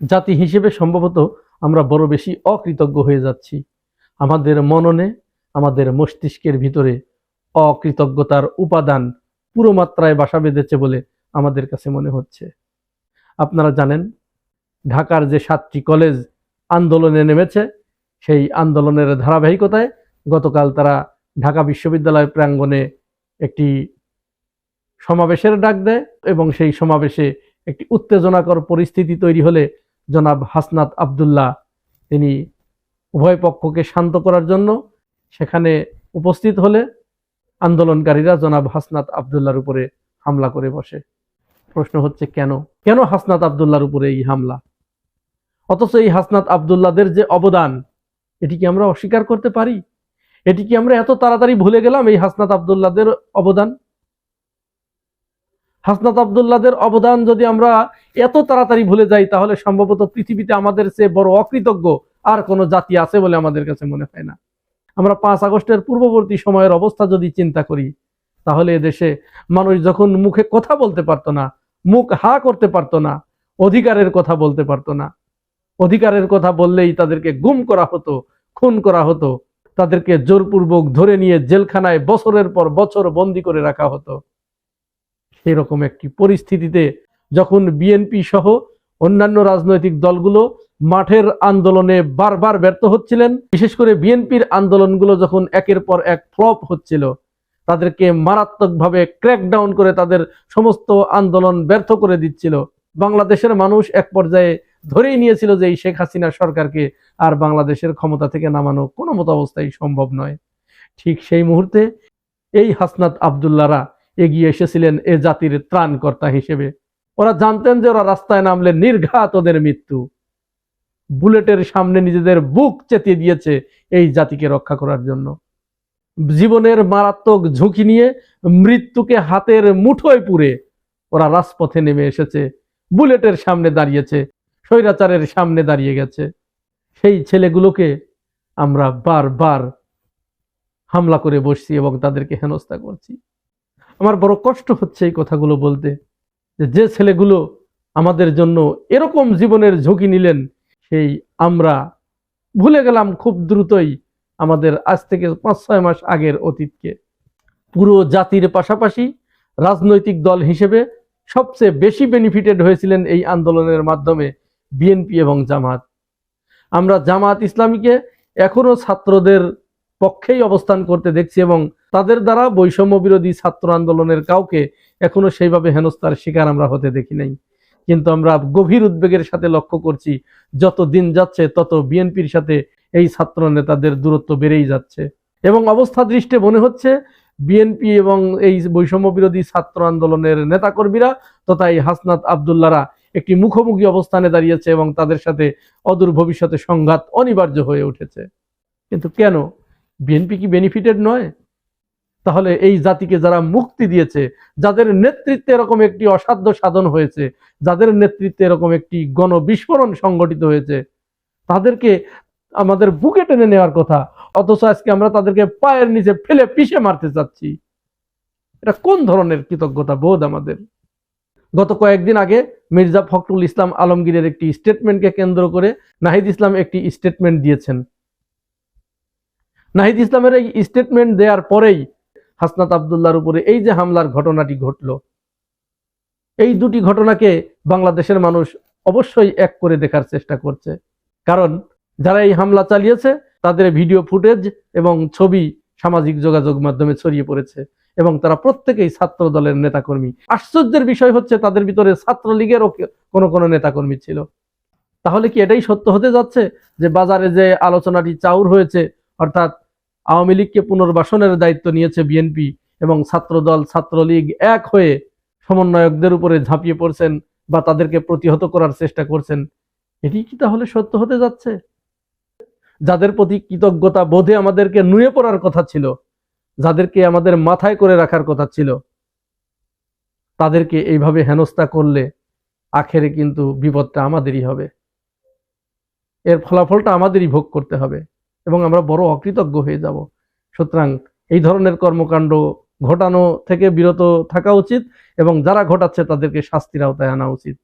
জাতি হিসেবে সম্ভবত আমরা বড় বেশি অকৃতজ্ঞ হয়ে যাচ্ছি। আমাদের মননে, আমাদের মস্তিষ্কের ভিতরে অকৃতজ্ঞতার উপাদান পুরো মাত্রায় বাসা বেঁধেছে বলে আমাদের কাছে মনে হচ্ছে। আপনারা জানেন, ঢাকার যে সাতটি কলেজ আন্দোলনে নেমেছে, সেই আন্দোলনের ধারাবাহিকতায় গতকাল তারা ঢাকা বিশ্ববিদ্যালয় প্রাঙ্গণে একটি সমাবেশের ডাক দেয় এবং সেই সমাবেশে একটি উত্তেজনাকর পরিস্থিতি তৈরি হলে জনাব হাসনাত আবদুল্লাহ। তিনি উভয় পক্ষকে শান্ত করার জন্য সেখানে উপস্থিত হলে আন্দোলনকারীরা জনাব হাসনাত আবদুল্লার উপরে হামলা করে বসে। প্রশ্ন হচ্ছে কেন? কেন হাসনাত আবদুল্লার উপরে এই হামলা? অথচ এই হাসনাত আবদুল্লাদের যে অবদান, এটি কি আমরা অস্বীকার করতে পারি? এটি কি আমরা এত তাড়াতাড়ি ভুলে গেলাম এই হাসনাত আবদুল্লাদের অবদান? হাসনাত আবদুল্লাদের অবদান যদি আমরা এত তাড়াতাড়ি ভুলে যাই, তাহলে সম্ভবত পৃথিবীতে আমাদের চেয়ে বড় অকৃতজ্ঞ আর কোনো জাতি আছে বলে আমাদের কাছে মনে হয় না। আমরা পাঁচ আগস্টের পূর্ববর্তী সময়ের অবস্থা যদি চিন্তা করি, তাহলে দেশে মানুষ যখন মুখে কথা বলতে পারতো না, মুখ হা করতে পারতো না, অধিকারের কথা বলতে পারতো না। অধিকারের কথা বললেই তাদেরকে গুম করা হতো, খুন করা হতো, তাদেরকে জোরপূর্বক ধরে নিয়ে জেলখানায় বছরের পর বছর বন্দি করে রাখা হতো। সেরকম একটি পরিস্থিতিতে যখন বিএনপি সহ অন্যান্য রাজনৈতিক দলগুলো মাঠের আন্দোলনে বারবার ব্যর্থ হচ্ছিলেন, বিশেষ করে বিএনপির আন্দোলনগুলো যখন একের পর এক ফ্লপ হচ্ছিল, তাদেরকে মারাত্মকভাবে ক্র্যাকডাউন করে তাদের সমস্ত আন্দোলন ব্যর্থ করে দিচ্ছিল। বাংলাদেশের মানুষ এক পর্যায়ে ধরেই নিয়েছিল যে এই শেখ হাসিনা সরকারকে আর বাংলাদেশের ক্ষমতা থেকে নামানো কোনো মতো অবস্থায় সম্ভব নয়। ঠিক সেই মুহূর্তে এই হাসনাত আবদুল্লারা এগিয়ে এসেছিলেন এ জাতির ত্রাণকর্তা হিসেবে। ওরা জানতেন যে ওরা রাস্তায় নামলে নির্ঘাত ওদের মৃত্যু। বুলেটের সামনে নিজেদের বুক চেতিয়ে দিয়েছে এই জাতিকে রক্ষা করার জন্য। জীবনের মারাত্মক ঝুঁকি নিয়ে মৃত্যুকে হাতের মুঠোয় পুরে ওরা রাজপথে নেমে এসেছে। বুলেটের সামনে দাঁড়িয়েছে, স্বৈরাচারের সামনে দাঁড়িয়ে গেছে। সেই ছেলেগুলোকে আমরা বারবার হামলা করে বসছি এবং তাদেরকে হেনস্থা করছি। আমার বড় কষ্ট হচ্ছে এই কথাগুলো বলতে, যে ছেলেগুলো আমাদের জন্য এরকম জীবনের ঝুঁকি নিলেন, সেই আমরা ভুলে গেলাম খুব দ্রুতই আমাদের আজ থেকে পাঁচ ছয় মাস আগের অতীতকে। পুরো জাতির পাশাপাশি রাজনৈতিক দল হিসেবে সবচেয়ে বেশি বেনিফিটেড হয়েছিলেন এই আন্দোলনের মাধ্যমে বিএনপি এবং জামাত। আমরা জামাত ইসলামীকে এখনও ছাত্রদের পক্ষেই অবস্থান করতে দেখছি এবং তাদের দ্বারা বৈষম্য বিরোধী ছাত্র আন্দোলনের কাউকে এখনও সেইভাবে হেনস্থার শিকার আমরা হতে দেখি নাই। কিন্তু আমরা গভীর উদ্বেগের সাথে লক্ষ্য করছি, যত দিন যাচ্ছে তত বিএনপির সাথে এই ছাত্র নেতাদের দূরত্ব বেড়েই যাচ্ছে। এবং অবস্থা দৃষ্টে মনে হচ্ছে, বিএনপি এবং এই বৈষম্য বিরোধী ছাত্র আন্দোলনের নেতাকর্মীরা তথা এই হাসনাত আবদুল্লারা একটি মুখোমুখি অবস্থানে দাঁড়িয়েছে এবং তাদের সাথে অদূর ভবিষ্যতে সংঘাত অনিবার্য হয়ে উঠেছে। কিন্তু কেন? বিএনপি কি বেনিফিটেড নয়? তাহলে এই জাতিকে যারা মুক্তি দিয়েছে, যাদের নেতৃত্বে এরকম একটি অসাধ্য সাধন হয়েছে, যাদের নেতৃত্বে এরকম একটি গণবিস্ফোরণ সংগঠিত হয়েছে, তাদেরকে আমাদের বুকে টেনে নেওয়ার কথা, অথচ আজকে আমরা তাদেরকে পায়ের নিচে ফেলে পিষে মারতে চাচ্ছি। এটা কোন ধরনের কৃতজ্ঞতা বোধ আমাদের? গত কয়েকদিন আগে মির্জা ফখরুল ইসলাম আলমগীরের একটি স্টেটমেন্টকে কেন্দ্র করে নাহিদ ইসলাম একটি স্টেটমেন্ট দিয়েছেন। নাহিদ ইসলামের এই স্টেটমেন্ট দেওয়ার পরেই হাসনাত আবদুল্লাহর উপরে এই যে হামলার ঘটনাটি ঘটল, এই দুটি ঘটনাকে বাংলাদেশের মানুষ অবশ্যই এক করে দেখার চেষ্টা করছে। কারণ যারা এই হামলা চালিয়েছে, তাদের ভিডিও ফুটেজ এবং ছবি সামাজিক যোগাযোগ মাধ্যমে ছড়িয়ে পড়েছে এবং তারা প্রত্যেকেই ছাত্র দলের নেতাকর্মী। আশ্চর্যের বিষয় হচ্ছে, তাদের ভিতরে ছাত্রলীগেরও কোনো কোনো নেতাকর্মী ছিল। তাহলে কি এটাই সত্য হতে যাচ্ছে যে বাজারে যে আলোচনাটি চাউর হয়েছে, অর্থাৎ আওয়ামী লীগকে পুনর্বাসনের দায়িত্ব নিয়েছে বিএনপি এবং ছাত্রদল, ছাত্রলীগ এক হয়ে সমন্বয়কদের উপরে ঝাঁপিয়ে পড়ছেন বা তাদেরকে প্রতিহত করার চেষ্টা করছেন। এটি কি তাহলে সত্য হতে যাচ্ছে? যাদের প্রতি কৃতজ্ঞতা বোধে আমাদেরকে নুয়ে পড়ার কথা ছিল, যাদেরকে আমাদের মাথায় করে রাখার কথা ছিল, তাদেরকে এইভাবে হেনস্থা করলে আখেরে কিন্তু বিপদটা আমাদেরই হবে। এর ফলাফলটা আমাদেরই ভোগ করতে হবে। এবং আমরা বড় অকৃতজ্ঞ হয়ে যাব। সুতরাং এই ধরনের কর্মকাণ্ড ঘটানো থেকে বিরত থাকা উচিত এবং যারা ঘটাচ্ছে তাদেরকে শাস্তির আওতায় আনা উচিত।